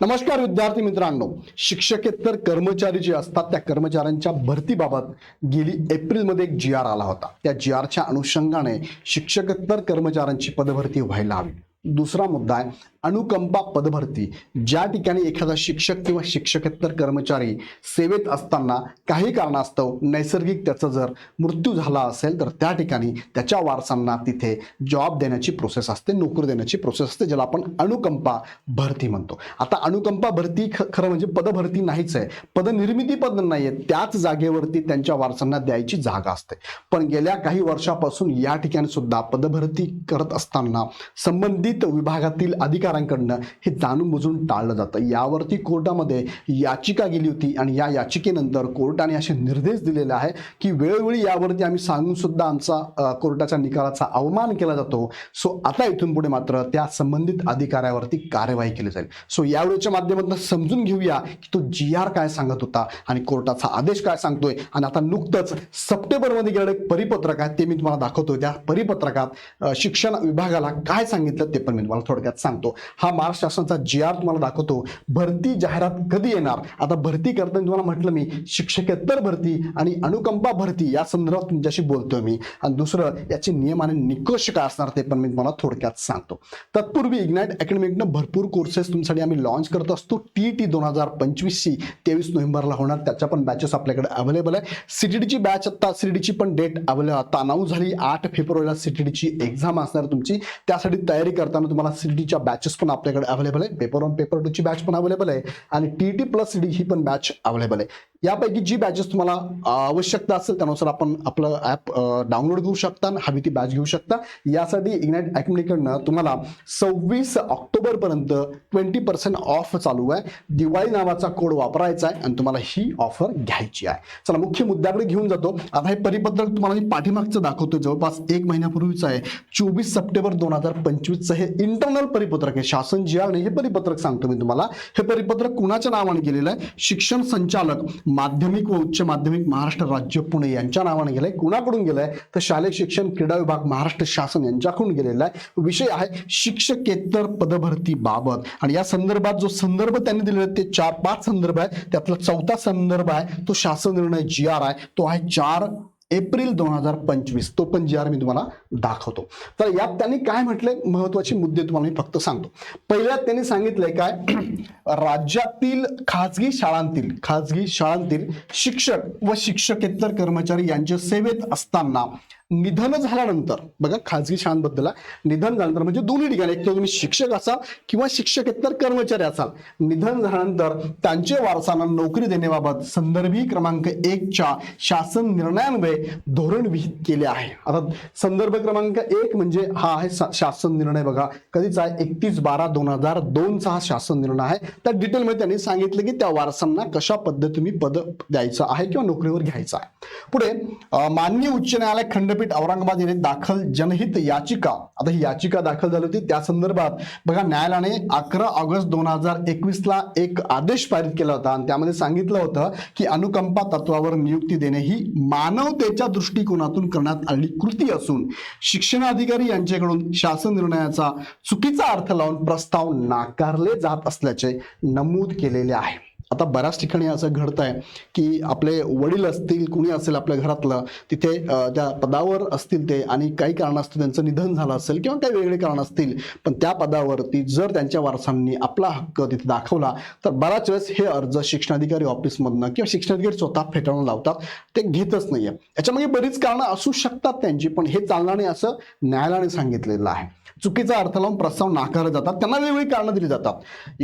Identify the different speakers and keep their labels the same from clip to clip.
Speaker 1: नमस्कार विद्यार्थी मित्रांनो. शिक्षकेतर कर्मचारी जे असतात त्या कर्मचाऱ्यांच्या भरतीबाबत गेली एप्रिलमध्ये एक जी आर आला होता. त्या जी आरच्या अनुषंगाने शिक्षकेतर कर्मचाऱ्यांची पदभरती व्हायला हवी. दुसरा मुद्दा आहे अनुकंपा पदभरती. ज्या ठिकाणी एखादा शिक्षक किंवा शिक्षकेतर कर्मचारी सेवेत असताना काही कारणास्तव नैसर्गिक त्याचा जर मृत्यू झाला असेल तर त्या ठिकाणी त्याच्या वारसांना तिथे जॉब देण्याची प्रोसेस असते नोकरी देण्याची प्रोसेस असते ज्याला आपण अनुकंपा भरती म्हणतो. आता अनुकंपा भरती ख- खरं म्हणजे पदभरती नाहीच आहे. पदनिर्मिती पद नाही आहे त्याच जागेवरती त्यांच्या वारसांना द्यायची जागा असते. पण गेल्या काही वर्षापासून या ठिकाणी सुद्धा पदभरती करत असताना संबंधित विभागातील अधिकाऱ्यांकडनं हे जाणून बुजून टाळलं जातं. यावरती कोर्टामध्ये याचिका गेली होती आणि या याचिकेनंतर कोर्टाने असे निर्देश दिलेले आहे की वेळोवेळी यावरती आम्ही सांगून सुद्धा आमचा कोर्टाच्या निकालाचा अवमान केला जातो. सो आता इथून पुढे मात्र त्या संबंधित अधिकाऱ्यावरती कार्यवाही केली जाईल. सो यावेळीच्या माध्यमातून समजून घेऊया की तो जी आर काय सांगत होता आणि कोर्टाचा आदेश काय सांगतोय. आणि आता नुकतंच सप्टेंबरमध्ये गेलेलं एक परिपत्रक आहे ते मी तुम्हाला दाखवतोय. त्या परिपत्रकात शिक्षण विभागाला काय सांगितलं ते पण मी तुम्हाला थोडक्यात सांगतो. हा महाराष्ट्र शासनाचा जी आर तुम्हाला दाखवतो. भरती जाहिरात कधी येणार? आता भरती करताना तुम्हाला म्हटलं मी शिक्षकेतर भरती आणि अनुकंपा भरती या संदर्भात तुमच्याशी बोलतोय मी. आणि दुसरं याचे नियम आणि निकष काय असणार ते पण मी तुम्हाला थोडक्यात सांगतो. तत्पूर्वी इग्नाइट अकॅडमिकनं भरपूर कोर्सेस तुमच्यासाठी आम्ही लॉन्च करत असतो. टी टी दोन हजार पंचवीसची तेवीस नोव्हेंबरला होणार. त्याच्या पण बॅचेस आपल्याकडे अवेलेबल आहे सीटीडीची बॅच आता सीटीडीची पण डेट अवेलेबल आता अनाऊन्स झाली. आठ फेब्रुवारीला सीटीडीची एक्झाम असणार तुमची. त्यासाठी तयारी करताना तुम्हाला सीटीडीच्या बॅचेस पण आपल्याकडे अवेलेबल आहे. पेपर वन पेपर टूची बॅच पण अवेलेबल आहे. आणि टी टी प्लस सी ही पण बॅच अवेलेबल आहे. यापैकी जी बॅचेस तुम्हाला आवश्यकता असेल त्यानुसार आपण आपलं ॲप डाउनलोड करू शकता आणि हवी ती बॅच घेऊ शकता. यासाठी इग्नाइट अकॅडमीकडनं तुम्हाला सव्वीस ऑक्टोबरपर्यंत ट्वेंटी पर्सेंट ऑफ चालू आहे. दिवाळी नावाचा कोड वापरायचा आहे आणि तुम्हाला ही ऑफर घ्यायची आहे. चला मुख्य मुद्द्याकडे घेऊन जातो. आता हे परिपत्रक तुम्हाला मी पाठीमागचं दाखवतो जवळपास एक महिन्यापूर्वीचं आहे. चोवीस सप्टेंबर दोन हजार पंचवीसचं हे इंटरनल परिपत्रक आहे. शासन जे आहे हे परिपत्रक सांगतो मी तुम्हाला. हे परिपत्रक कुणाच्या नावाने गेलेलं आहे? शिक्षण संचालक माध्यमिक व उच्च माध्यमिक महाराष्ट्र राज्य पुणे यांच्या नावाने गेलंय. कुणाकडून गेलंय? तर शालेय शिक्षण क्रीडा विभाग महाराष्ट्र शासन यांच्याकडून गेलेला आहे. विषय आहे शिक्षकेतर पदभरती बाबत. आणि या संदर्भात जो संदर्भ त्यांनी दिलेला आहे ते चार पाच संदर्भ आहे त्यातला चौथा संदर्भ आहे तो शासन निर्णय जी आर आहे. तो आहे चार एप्रिल दोन हजार पंचवीस तो पण जी आर मी तुम्हाला दाखवतो. तर यात त्यांनी काय म्हटले महत्त्वाचे मुद्दे तुम्हाला मी फक्त सांगतो. पहिल्यात त्यांनी सांगितलंय काय? राज्यातील खाजगी शाळांतील खाजगी शाळांतील शिक्षक व शिक्षकेतर कर्मचारी यांच्या सेवेत असताना निधन झाल्यानंतर बघा खाजगी शाळांबद्दल आहे. निधन झाल्यानंतर म्हणजे दोन्ही ठिकाणी एक तर तुम्ही शिक्षक असाल किंवा शिक्षकेतर कर्मचारी असाल निधन झाल्यानंतर त्यांचे वारसांना नोकरी देण्याबाबत संदर्भी क्रमांक एकच्या शासन निर्णयान्वये धोरण विहित केले आहे. आता संदर्भ क्रमांक एक म्हणजे हा आहे शासन निर्णय बघा. कधीचा आहे? एकतीस बारा दोन हजार दोनचा हा शासन निर्णय आहे. त्या डिटेलमध्ये त्यांनी सांगितलं की त्या वारसांना कशा पद्धतीने पद द्यायचं आहे किंवा नोकरीवर घ्यायचं आहे. पुढे अं, माननीय उच्च न्यायालय खंड खंडपीठ औरंगाबाद यांनी दाखल जनहित याचिका. आता ही याचिका दाखल झाली होती. त्या संदर्भात बघा न्यायालयाने अकरा ऑगस्ट दोन हजार एकवीस ला एक आदेश पारित केला होता. आणि त्यामध्ये सांगितलं होतं की अनुकंपा तत्वावर नियुक्ती देणे ही मानवतेच्या दृष्टिकोनातून करण्यात आलेली कृती असून शिक्षणाधिकारी यांच्याकडून शासन निर्णयाचा चुकीचा अर्थ लावून प्रस्ताव नाकारले जात असल्याचे नमूद केलेले आहे. आता बऱ्याच ठिकाणी असं घडत आहे की आपले वडील असतील कुणी असेल आपल्या घरातलं तिथे त्या पदावर असतील ते आणि काही कारणास्तव त्यांचं निधन झालं असेल किंवा काही वेगळे कारण असतील पण त्या पदावरती जर त्यांच्या वारसांनी आपला हक्क तिथे दाखवला तर बऱ्याच वेळेस हे अर्ज शिक्षणाधिकारी ऑफिसमधनं किंवा शिक्षणाधिकारी स्वतः फेटाळून लावतात. ते घेतच नाही आहे याच्यामध्ये बरीच कारणं असू शकतात त्यांची पण हे चालणार नाही असं न्यायालयाने सांगितलेलं आहे. चुकीचा अर्थ लावून प्रस्ताव नाकारले जातात. त्यांना वेगवेगळी कारणं दिली जातात.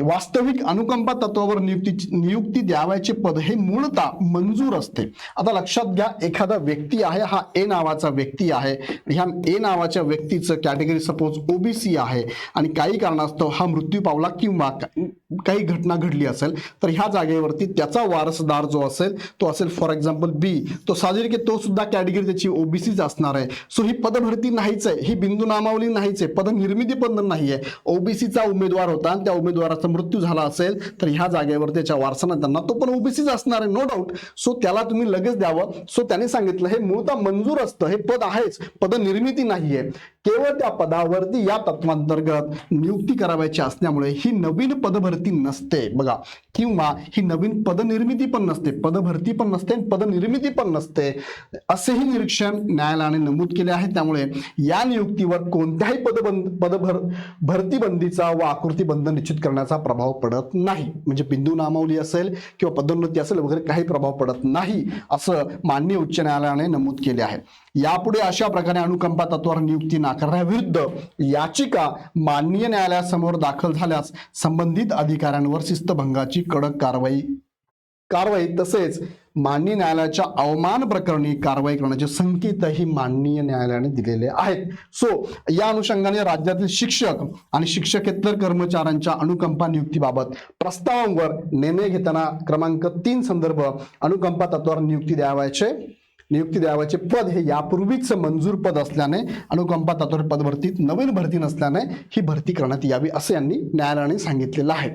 Speaker 1: वास्तविक अनुकंपा तत्वावर नियुक्ती नियुक्ती द्यावायचे पद हे मूळतः मंजूर असते. आता लक्षात घ्या एखादा व्यक्ती आहे हा ए नावाचा व्यक्ती आहे. ह्या ए नावाच्या व्यक्तीचं कॅटेगरी सपोज ओबीसी आहे. आणि काही कारणास्तव हा मृत्यू पावला किंवा काही घटना घडली असेल तर ह्या जागेवरती त्याचा वारसदार जो असेल तो असेल फॉर एक्झाम्पल बी तो साहजिक की तो सुद्धा कॅटेगरी त्याची ओबीसीच असणार आहे. सो ही पदभरती नाहीच आहे. ही बिंदू नामावली नाहीच आहे. पद निर्मिती पण नाही आहे ओबीसीचा उमेदवार होता आणि त्या उमेदवाराचा मृत्यू झाला असेल तर ह्या जागेवर त्याच्या वारसा त्यांना तो पण ओबीसीच असणार आहे नो डाऊट सो त्याला तुम्ही लगेच द्यावं. सो त्यांनी सांगितलं हे मूळतः मंजूर असतं हे पद आहेच पद निर्मिती नाहीये. केवळ त्या पदावरती या तत्वांतर्गत नियुक्ती करावयाची असल्यामुळे ही नवीन पदभरती नसते. बघा किंवा ही नवीन पदनिर्मिती पण नसते पदभरती पण नसते आणि पदनिर्मिती पण नसते असेही निरीक्षण न्यायालयाने नमूद केले आहे. त्यामुळे या नियुक्तीवर कोणत्याही पदबंद पदभर भरती बंदीचा व आकृती बंद निश्चित करण्याचा प्रभाव पडत नाही. म्हणजे बिंदू नामावली असेल किंवा पदोन्नती असेल वगैरे काही प्रभाव पडत नाही असं माननीय उच्च न्यायालयाने नमूद केले आहे. यापुढे अशा प्रकारे अनुकंपा तत्वावर नियुक्ती नाकारण्याविरुद्ध याचिका माननीय न्यायालयासमोर दाखल झाल्यास संबंधित अधिकाऱ्यांवर शिस्तभंगाची कडक कारवाई कारवाई तसेच माननीय न्यायालयाच्या अवमान प्रकरणी कारवाई करण्याचे संकेतही माननीय न्यायालयाने दिलेले आहेत. सो या अनुषंगाने राज्यातील शिक्षक आणि शिक्षकेतर कर्मचाऱ्यांच्या अनुकंपा नियुक्तीबाबत प्रस्तावांवर निर्णय घेताना क्रमांक तीन संदर्भ अनुकंपा तत्वावर नियुक्ती द्यावायचे नियुक्ती द्यावाचे पद हे यापूर्वीच मंजूर पद असल्याने अनुकंपा तत्वावर पदभरतीत नवीन भरती नसल्याने ही भरती करण्यात यावी असे यांनी न्यायालयाने सांगितलेलं आहे.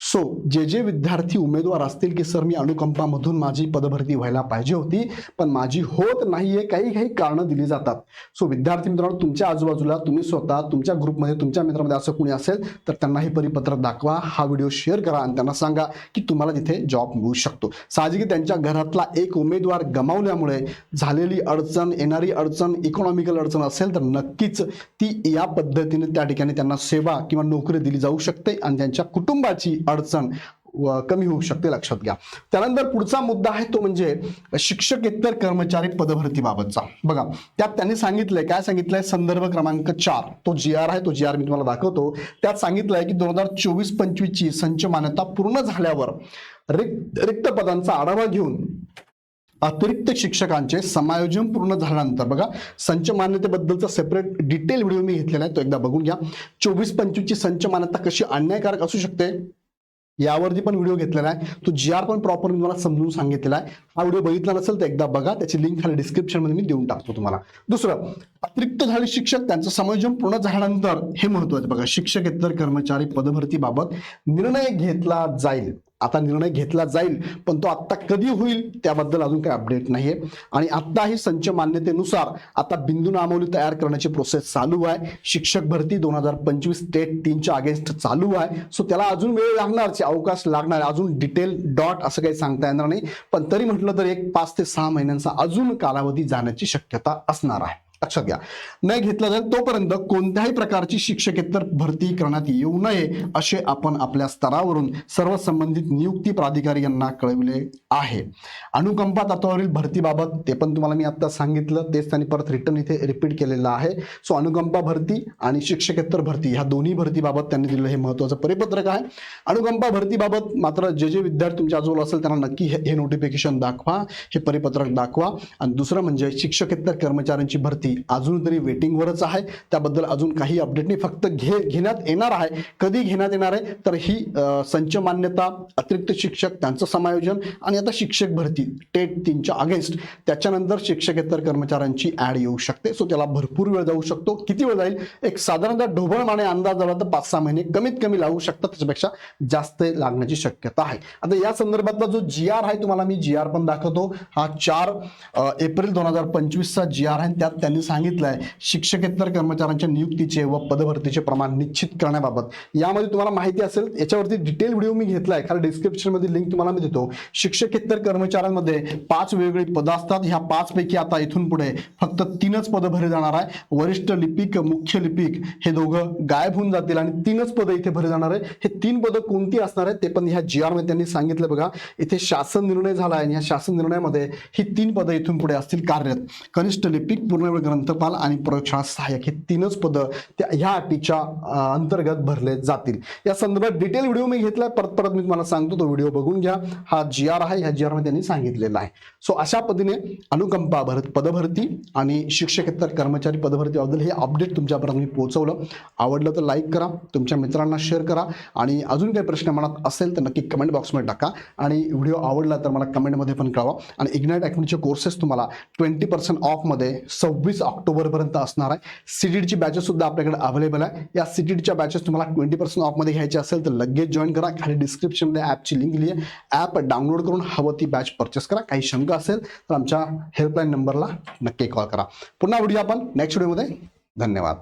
Speaker 1: सो जे जे विद्यार्थी उमेदवार असतील की सर मी अनुकंपामधून माझी पदभरती व्हायला पाहिजे होती पण माझी होत नाहीये काही काही कारणं दिली जातात. सो विद्यार्थी मित्रांनो तुमच्या आजूबाजूला तुम्ही स्वतः तुमच्या ग्रुपमध्ये तुमच्या मित्रामध्ये असं कोणी असेल तर त्यांना हे परिपत्रक दाखवा हा व्हिडिओ शेअर करा आणि त्यांना सांगा की तुम्हाला तिथे जॉब मिळू शकतो. साहजिक त्यांच्या घरातला एक उमेदवार गमावल्यामुळे झालेली अडचण येणारी अडचण इकॉनॉमिकल अडचण असेल तर नक्कीच ती या पद्धतीने त्या ठिकाणी त्यांना सेवा किंवा नोकरी दिली जाऊ शकते आणि त्यांच्या कुटुंबाची अडचण व कमी होऊ शकते लक्षात घ्या. त्यानंतर पुढचा मुद्दा आहे तो म्हणजे शिक्षकेतर कर्मचारी पदभरतीबाबतचा बघा त्यात त्यांनी सांगितलंय काय सांगितलंय? संदर्भ क्रमांक चार. तो जी आर आहे तो जी आर मी तुम्हाला दाखवतो. त्यात सांगितलंय की दोन हजार चोवीस पंचवीसची संच मान्यता पूर्ण झाल्यावर रिक्त रिक्त पदांचा आढावा घेऊन अतिरिक्त शिक्षकांचे समायोजन पूर्ण झाल्यानंतर बघा संच मान्यतेबद्दलचा सेपरेट डिटेल व्हिडिओ मी घेतलेला आहे तो एकदा बघून घ्या. चोवीस पंचवीसची संच मान्यता कशी अन्यायकारक असू शकते? यावरती पण व्हिडिओ घेतलेला आहे. तो जी आर पण प्रॉपर मी तुम्हाला समजून सांगितलेला आहे हा व्हिडिओ बघितला नसेल तर एकदा बघा. त्याची लिंक खाली डिस्क्रिप्शनमध्ये मी देऊन टाकतो तुम्हाला. दुसरं अतिरिक्त झाले शिक्षक त्यांचं समायोजन पूर्ण झाल्यानंतर हे महत्वाचं बघा शिक्षकेतर कर्मचारी पदभरतीबाबत निर्णय घेतला जाईल. आता निर्णय घेतला जाईल पण तो आत्ता कधी होईल त्याबद्दल अजून काही अपडेट नाही आहे आणि आत्ता ही संच मान्यतेनुसार आता बिंदू नामावली तयार करण्याची प्रोसेस चालू आहे. शिक्षक भरती दोन हजार पंचवीस स्टेट तीनच्या अगेन्स्ट चालू आहे. सो त्याला अजून वेळ लागणार अवकाश लागणार अजून डिटेल डॉट असं काही सांगता येणार नाही. पण तरी म्हटलं तर एक पाच ते सहा महिन्यांचा अजून कालावधी जाण्याची शक्यता असणार आहे. लक्षात घ्या. नाही घेतला जाईल तोपर्यंत कोणत्याही प्रकारची शिक्षकेतर भरती करण्यात येऊ नये असे आपण आपल्या स्तरावरून सर्व संबंधित नियुक्ती प्राधिकारी यांना कळविले आहे. अनुकंपा तत्वावरील भरतीबाबत ते पण तुम्हाला मी आत्ता सांगितलं तेच त्यांनी परत रिटर्न इथे रिपीट केलेलं आहे. सो अनुकंपा भरती आणि शिक्षकेतर भरती ह्या दोन्ही भरतीबाबत त्यांनी दिलेलं हे महत्वाचं परिपत्रक आहे. अनुकंपा भरतीबाबत मात्र जे जे विद्यार्थी तुमच्या आजूबाजूला असेल त्यांना नक्की हे नोटिफिकेशन दाखवा हे परिपत्रक दाखवा. आणि दुसरं म्हणजे शिक्षकेतर कर्मचाऱ्यांची भरती अजून तरी वेटिंगवरच आहे. त्याबद्दल अजून काही अपडेट नाही. फक्त घे घेण्यात येणार आहे. कधी घेण्यात येणार आहे? तर ही संच मान्यता अतिरिक्त शिक्षक त्यांचं समायोजन आणि आता शिक्षक भरती टेट तीनच्या अगेन्स्ट त्याच्यानंतर शिक्षकेतर कर्मचाऱ्यांची ऍड येऊ शकते. सो त्याला भरपूर वेळ जाऊ शकतो. किती वेळ जाईल? एक साधारणतः ढोबळमाने अंदाज झाला तर पाच सहा महिने कमीत कमी लागू शकतात. त्याच्यापेक्षा जास्त लागण्याची शक्यता आहे. आता या संदर्भातला जो जी आर आहे तुम्हाला मी जी आर पण दाखवतो. हा चार एप्रिल दोन हजार पंचवीसचा जी आर आहे त्यात त्यांनी सांगितलंय शिक्षकेतर कर्मचाऱ्यांच्या नियुक्तीचे व पदभरतीचे प्रमाण निश्चित करण्याबाबत. यामध्ये तुम्हाला माहिती असेल याच्यावरती डिटेल व्हिडिओ मी घेतलाय. खाली डिस्क्रिप्शनमध्ये लिंक तुम्हाला मी देतो. शिक्षकेतर कर्मचाऱ्यांमध्ये पाच वेगवेगळी पदं असतात. ह्या पाच पैकी आता इथून पुढे फक्त तीनच पदं भरली जाणार आहे. वरिष्ठ लिपिक मुख्य लिपिक हे दोघं गायब होऊन जातील आणि तीनच पदं इथे भरली जाणार आहे हे तीन पदं कोणती असणार आहेत ते पण ह्या जी आरमध्ये त्यांनी सांगितलं बघा. इथे शासन निर्णय झाला आहे आणि या शासन निर्णयामध्ये ही तीन पदं इथून पुढे असतील कार्यरत. कनिष्ठ लिपिक पूर्णवेळ ग्रंथपाल आणि प्रयोगशाळा सहाय्यक हे तीनच पदं त्या ह्या अटीच्या अंतर्गत भरले जातील. या संदर्भात डिटेल व्हिडिओ मी घेतला परत परत मी तुम्हाला सांगतो तो व्हिडिओ बघून घ्या. हा जी आर आहे ह्या जी आरमध्ये त्यांनी सांगितलेला आहे. सो अशा पद्धतीने अनुकंपा भरत पदभरती आणि शिक्षकेतर कर्मचारी पदभरतीबद्दल हे अपडेट तुमच्यापर्यंत मी पोहोचवलं. आवडलं तर लाईक करा तुमच्या मित्रांना शेअर करा आणि अजून काही प्रश्न मनात असेल तर नक्की कमेंट बॉक्समध्ये टाका आणि व्हिडिओ आवडला तर मला कमेंटमध्ये पण कळवा. आणि इग्नाईट अकॅडमीचे कोर्सेस तुम्हाला ट्वेंटी पर्सेंट ऑफमध्ये सव्वीस एकोणीस ऑक्टोबरपर्यंत असणार आहे. सीटीडची बॅचेस सुद्धा आपल्याकडे अवेलेबल आहे. या सीटीडच्या बॅचेस तुम्हाला ट्वेंटी पर्सेंट ऑफमध्ये घ्यायचे असेल तर लगेच जॉईन करा. खाली डिस्क्रिप्शनमध्ये ॲपची लिंक दिली आहे. ॲप डाउनलोड करून हवं ती बॅच परचेस करा. काही शंका असेल तर आमच्या हेल्पलाईन नंबरला नक्की कॉल करा. पुन्हा व्हिडिओ आपण नेक्स्ट व्हिडिओमध्ये धन्यवाद.